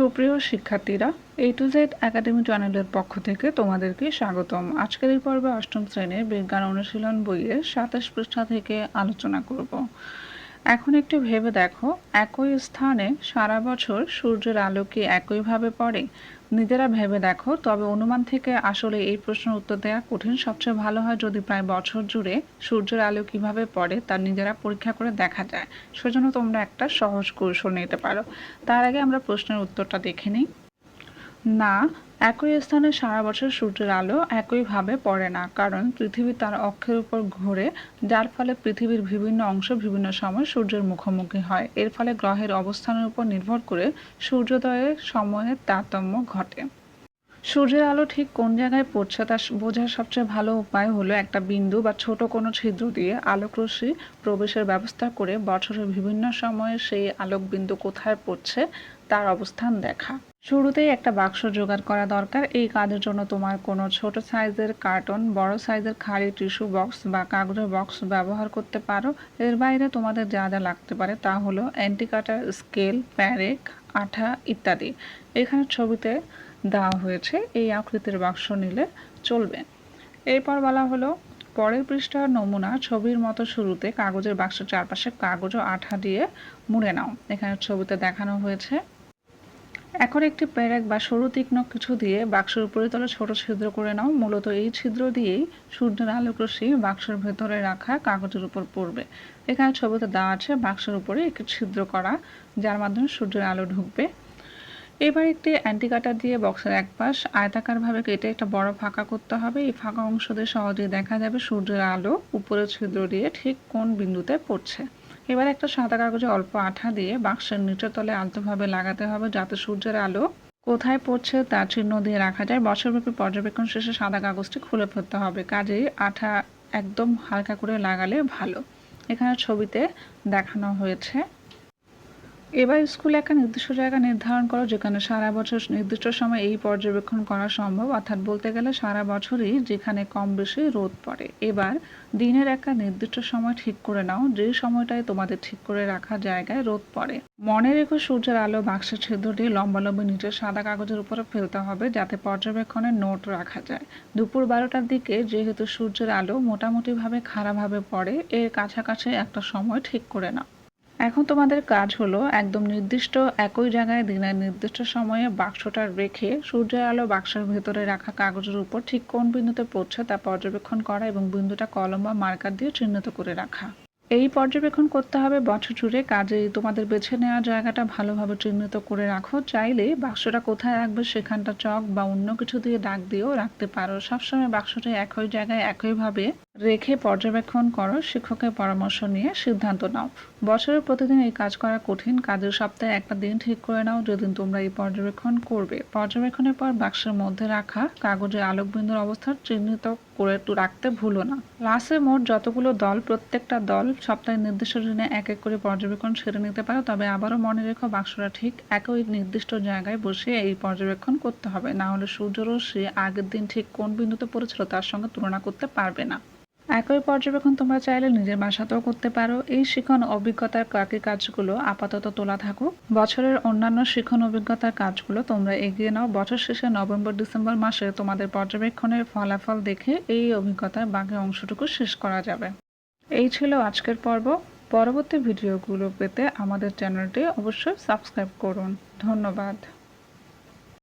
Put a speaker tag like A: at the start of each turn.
A: সুপ্রিয় শিক্ষার্থীরা এ to Z academy চ্যানেলের পক্ষ থেকে তোমাদেরকে স্বাগতম। আজকের এই পর্বে অষ্টম শ্রেণির বিজ্ঞান অনুশীলন বইয়ের সাতাশ পৃষ্ঠা থেকে আলোচনা করব। এখন একটু ভেবে দেখো, একই স্থানে সারা বছর সূর্যের আলো কি একইভাবে পড়ে? নিজেরা ভেবে দেখো, তবে অনুমান থেকে আসলে এই প্রশ্নের উত্তর দেওয়া কঠিন। সবচেয়ে ভালো হয় যদি প্রায় বছর জুড়ে সূর্যের আলো কীভাবে পড়ে তা নিজেরা পরীক্ষা করে দেখা যায়। সেজন্য তোমরা একটা সহজ কৌশল নিতে পারো। তার আগে আমরা প্রশ্নের উত্তরটা দেখে নিই। না, একই স্থানে সারা বছর সূর্যের আলো একইভাবে পড়ে না, কারণ পৃথিবী তার অক্ষের উপর ঘোরে, যার ফলে পৃথিবীর বিভিন্ন অংশ বিভিন্ন সময় সূর্যের মুখোমুখি হয়। এর ফলে গ্রহের অবস্থানের উপর নির্ভর করে সূর্যোদয়ের সময়ের তারতম্য ঘটে। সূর্যের আলো ঠিক কোন জায়গায় পড়ছে তা বোঝার সবচেয়ে ভালো উপায় হলো একটা বিন্দু বা ছোট কোনো ছিদ্র দিয়ে আলোকরশ্মি প্রবেশের ব্যবস্থা করে বছরের বিভিন্ন সময়ে সেই আলোক বিন্দু কোথায় পড়ছে তার অবস্থান দেখা। শুরুতেই একটা বাক্স জোগাড় করা দরকার। এই কাজের জন্য তোমার কোনো ছোট সাইজের কার্টন, বড় সাইজের খালি টিস্যু বক্স বা কাগজের বক্স ব্যবহার করতে পারো। এর বাইরে তোমাদের যা যা লাগতে পারে তা হলো অ্যান্টিকাটার স্কেল, প্যারেক, আঠা ইত্যাদি। এখানে ছবিতে দেওয়া হয়েছে, এই আকৃতির বাক্স নিলে চলবে। এরপর বলা হলো, পরের পৃষ্ঠার নমুনা ছবির মতো শুরুতে কাগজের বাক্সের চারপাশে কাগজ ও আঠা দিয়ে মুড়ে নাও। এখানে ছবিতে দেখানো হয়েছে, এখন একটি প্যারেক বা সরু তীক্ষ্ণ কিছু দিয়ে বাক্সের উপরিতলে ছোট ছিদ্র করে নাও। মূলত এই ছিদ্র দিয়েই সূর্যের আলোক রশ্মি বাক্সের ভেতরে রাখা কাগজের উপর পড়বে। এখানে ছবিতে দেওয়া আছে বাক্সের উপরে একটি ছিদ্র করা, যার মাধ্যমে সূর্যের আলো ঢুকবে। এবার একটি অ্যান্টি কাটার দিয়ে বক্সের এক পাশ আয়তাকারভাবে কেটে একটা বড় ফাঁকা করতে হবে। এই ফাঁকা অংশ দিয়ে সহজেই দেখা যাবে সূর্যের আলো উপরের ছিদ্র দিয়ে ঠিক কোন বিন্দুতে পড়ছে। এবার একটা সাদা কাগজে অল্প আঠা দিয়ে বাক্সের নিচের তলে আলতোভাবে লাগাতে হবে যাতে সূর্যের আলো কোথায় পড়ছে তার চিহ্ন দিয়ে রাখা যায়। বছরব্যাপী পর্যবেক্ষণ শেষে সাদা কাগজটি খুলে ফেলতে হবে। কাজেই আঠা একদম হালকা করে লাগালে ভালো। এখানে ছবিতে দেখানো হয়েছে এবার স্কুলে একটা নির্দিষ্ট জায়গা নির্ধারণ করো, যেখানে সারা বছর নির্দিষ্ট সময় এই পর্যবেক্ষণ করা সম্ভব। অর্থাৎ বলতে গেলে সারা বছরই যেখানে কম বেশি রোদ পড়ে। এবার দিনের একটা নির্দিষ্ট সময় ঠিক করে নাও, যে সময়টায় তোমাদের ঠিক করে রাখা জায়গায় রোদ পড়ে। মনে রেখো সূর্যের আলো বাক্সের ছিদ্রটি লম্বালম্বি নিচে সাদা কাগজের উপরে ফেলতে হবে, যাতে পর্যবেক্ষণের নোট রাখা যায়। দুপুর বারোটার দিকে যেহেতু সূর্যের আলো মোটামুটিভাবে খারাপভাবে পড়ে, এর কাছাকাছি একটা সময় ঠিক করে নাও। এখন তোমাদের কাজ হলো একদম নির্দিষ্ট একই জায়গায় দিনের নির্দিষ্ট সময়ে বাক্সটা রেখে সূর্যের আলো বাক্সের ভেতরে রাখা কাগজের উপর ঠিক কোন বিন্দুতে পড়ছে তা পর্যবেক্ষণ করা এবং বিন্দুটা কলম বা মার্কার দিয়ে চিহ্নিত করে রাখা। এই পর্যবেক্ষণ করতে হবে বছর জুড়ে, কাজেই তোমাদের বেছে নেওয়া জায়গাটা ভালোভাবে চিহ্নিত করে রাখো। চাইলে বাক্সটা কোথায় রাখবে সেখানটা চক বা অন্য কিছু দিয়ে দাগ দিয়েও রাখতে পারো। সবসময় বাক্সটা একই জায়গায় একইভাবে রেখে পর্যবেক্ষণ করো, শিক্ষকের পরামর্শ নিয়ে সিদ্ধান্ত নাও। বছরের প্রতিদিন এই কাজ করা কঠিন, কাজের সপ্তাহে একটা দিন ঠিক করে নাও যেদিন তোমরা এই পর্যবেক্ষণ করবে। পর্যবেক্ষণের পর বাক্সের মধ্যে রাখা কাগজে আলোকবিন্দুর অবস্থা চিহ্নিত করে রাখতে ভুলো না। ক্লাসে মোট যতগুলো দল, প্রত্যেকটা দল সপ্তাহের নির্দিষ্ট দিনে এক এক করে পর্যবেক্ষণ সেরে নিতে পারো, তবে আবারও মনে রেখো বাক্সটা ঠিক একই নির্দিষ্ট জায়গায় বসে এই পর্যবেক্ষণ করতে হবে। না হলে সূর্যরশ্মি আগের দিন ঠিক কোন বিন্দুতে পড়েছিল তার সঙ্গে তুলনা করতে পারবে না। একই পর্যবেক্ষণ তোমরা চাইলে নিজের বাসাতেও করতে পারো। এই শিখন অভিজ্ঞতার কাকি কাজগুলো আপাতত তোলা থাকুক বছরের অন্যান্য শিখন অভিজ্ঞতার কাজগুলো তোমরা এগিয়ে নাও। বছর শেষে নভেম্বর, ডিসেম্বর মাসে তোমাদের পর্যবেক্ষণের ফলাফল দেখে এই অভিজ্ঞতার বাকি অংশটুকু শেষ করা যাবে। এই ছিল আজকের পর্ব। পরবর্তী ভিডিওগুলো পেতে আমাদের চ্যানেলটি অবশ্যই সাবস্ক্রাইব করুন। ধন্যবাদ।